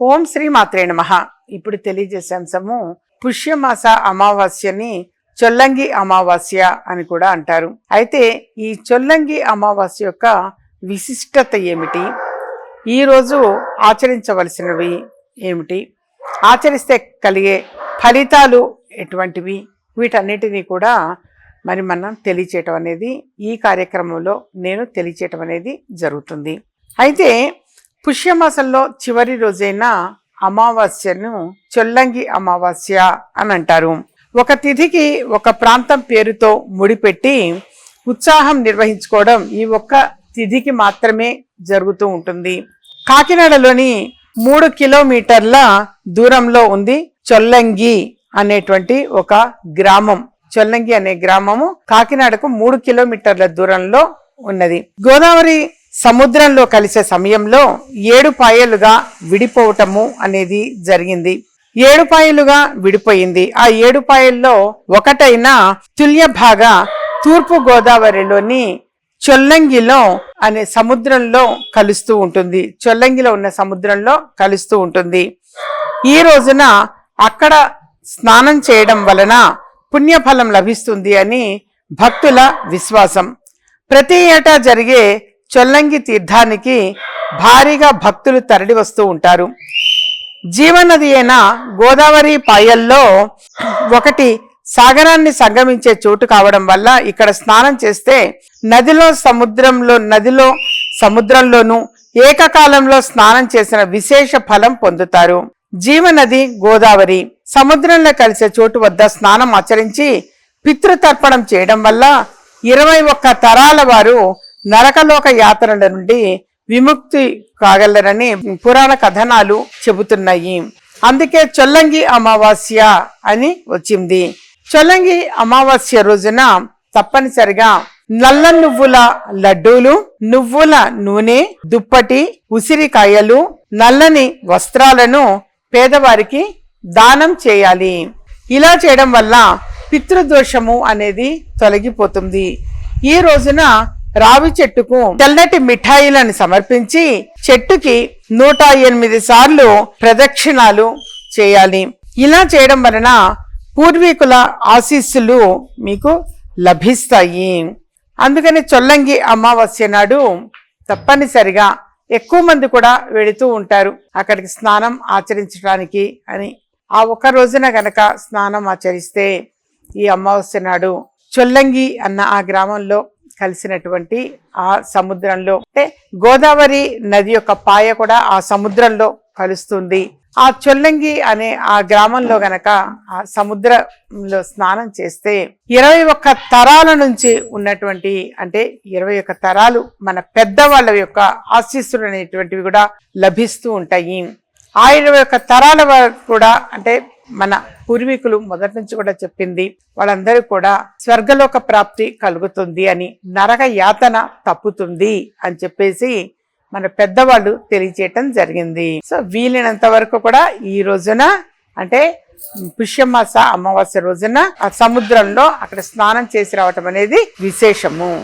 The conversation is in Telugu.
ఓం శ్రీ మాత్రే నమ. ఇప్పుడు తెలియజేసే అంశము పుష్యమాస అమావాస్యని చొల్లంగి అమావాస్య అని కూడా అంటారు. అయితే ఈ చొల్లంగి అమావాస్య యొక్క విశిష్టత ఏమిటి? ఈరోజు ఆచరించవలసినవి ఏమిటి? ఆచరిస్తే కలిగే ఫలితాలు ఎటువంటివి? వీటన్నిటినీ కూడా మరి మనం తెలియచేయటం అనేది ఈ కార్యక్రమంలో నేను తెలియచేయటం అనేది జరుగుతుంది. అయితే పుష్యమాసంలో చివరి రోజైన అమావాస్యను చొల్లంగి అమావాస్య అని అంటారు. ఒక తిథికి ఒక ప్రాంతం పేరుతో ముడిపెట్టి ఉత్సాహం నిర్వహించుకోవడం ఈ ఒక్క తిథికి మాత్రమే జరుగుతూ ఉంటుంది. కాకినాడలోని మూడు కిలోమీటర్ల దూరంలో ఉంది చొల్లంగి అనేటువంటి ఒక గ్రామం. చొల్లంగి అనే గ్రామము కాకినాడకు మూడు కిలోమీటర్ల దూరంలో ఉన్నది. గోదావరి సముద్రంలో కలిసే సమయంలో ఏడు పాయలుగా విడిపోవటము అనేది జరిగింది. ఏడు పాయలుగా విడిపోయింది. ఆ ఏడు పాయల్లో ఒకటైన తుల్య భాగ తూర్పు గోదావరిలోని చొల్లంగిలో అనే సముద్రంలో కలుస్తూ ఉంటుంది. చొల్లంగిలో ఉన్న సముద్రంలో కలుస్తూ ఉంటుంది. ఈ రోజున అక్కడ స్నానం చేయడం వలన పుణ్యఫలం లభిస్తుంది అని భక్తుల విశ్వాసం. ప్రతి ఏటా జరిగే చొల్లంగి తీర్థానికి భారీగా భక్తులు తరలి వస్తూ ఉంటారు. జీవనది అయిన గోదావరి పాయల్లో ఒకటి సాగరాన్ని సంగమించే చోటు కావడం వల్ల ఇక్కడ స్నానం చేస్తే నదిలో సముద్రంలో నదిలో సముద్రంలోనూ ఏకకాలంలో స్నానం చేసిన విశేష ఫలం పొందుతారు. జీవనది గోదావరి. సముద్రంలో కలిసే చోటు వద్ద స్నానం ఆచరించి పితృతర్పణం చేయడం వల్ల ఇరవై ఒక్క తరాల వారు నరకలోక యాత్రల నుండి విముక్తి కాగలరని పురాణ కథనాలు చెబుతున్నాయి. అందుకే చొల్లంగి అమావాస్య అని వచ్చింది. చొల్లంగి అమావాస్య రోజున తప్పనిసరిగా నల్ల నువ్వుల లడ్డూలు నువ్వుల నూనె దుప్పటి ఉసిరికాయలు నల్లని వస్త్రాలను పేదవారికి దానం చేయాలి. ఇలా చేయడం వల్ల పితృదోషము అనేది తొలగిపోతుంది. ఈ రోజున రావి చెట్టుకు తెల్లటి మిఠాయిలను సమర్పించి చెట్టుకి నూట ఎనిమిది సార్లు ప్రదక్షిణాలు చేయాలి. ఇలా చేయడం వలన పూర్వీకుల ఆశీస్సులు మీకు లభిస్తాయి. అందుకని చొల్లంగి అమావాస్య నాడు తప్పనిసరిగా ఎక్కువ మంది కూడా వెళుతూ ఉంటారు. అక్కడికి స్నానం ఆచరించడానికి అని. ఆ ఒక్క రోజున గనక స్నానం ఆచరిస్తే ఈ అమావాస్య నాడు చొల్లంగి అన్న ఆ గ్రామంలో కలిసినటువంటి ఆ సముద్రంలో అంటే గోదావరి నది యొక్క పాయ కూడా ఆ సముద్రంలో కలుస్తుంది. ఆ చొల్లంగి అనే ఆ గ్రామంలో గనక ఆ సముద్రంలో స్నానం చేస్తే ఇరవై ఒక్క తరాల నుంచి ఉన్నటువంటి అంటే ఇరవై ఒక్క తరాలు మన పెద్దవాళ్ళ యొక్క ఆశీస్సులు అనేటువంటివి కూడా లభిస్తూ ఉంటాయి. ఆ ఇరవై ఒక్క తరాల వరకు కూడా అంటే మన పూర్వీకులు మొదటి నుంచి కూడా చెప్పింది వాళ్ళందరూ కూడా స్వర్గలోక ప్రాప్తి కలుగుతుంది అని నరక యాతన తప్పుతుంది అని చెప్పేసి మన పెద్దవాళ్ళు తెలియచేయటం జరిగింది. సో వీలైనంత వరకు కూడా ఈ రోజున అంటే పుష్యమాస అమావాస్య రోజున ఆ సముద్రంలో అక్కడ స్నానం చేసి రావటం అనేది విశేషము.